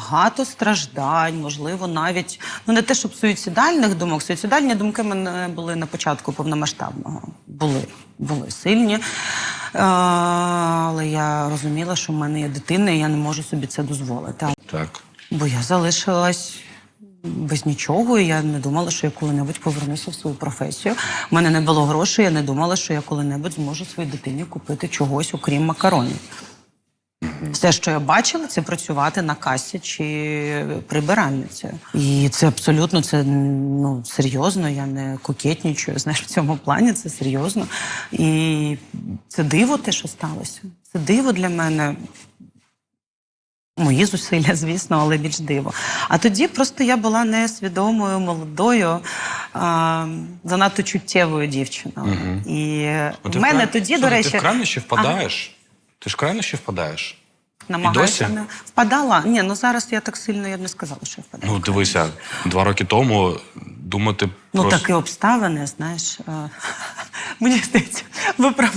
багато страждань, можливо, навіть ну не те, щоб суїцидальних думок. Суїцидальні думки мене були на початку повномасштабного. Були, були сильні. Е, але я розуміла, що в мене є дитина, і я не можу собі це дозволити. Так. Бо я залишилась без нічого, і я не думала, що я коли-небудь повернуся в свою професію. У мене не було грошей, я не думала, що я коли-небудь зможу своїй дитині купити чогось, окрім макаронів. Все, що я бачила, це працювати на касі чи прибиральницею. І це абсолютно це ну серйозно. Я не кокетнічую. Знаєш, в цьому плані це серйозно. І це диво, те, що сталося. Це диво для мене. Мої зусилля, звісно, але більш диво. А тоді просто я була несвідомою, молодою, а, занадто чуттєвою дівчиною. І От в мене край- тоді, до речі, Ти в крайнощі впадаєш? Ти ж в крайощі впадаєш? Намагаюся досі? не впадала. Ні, ну зараз я так сильно я б не сказала, що я впадала. Ну, дивися, два роки тому думати Ну, просто... такі обставини, знаєш, е, мені здається, виправдовують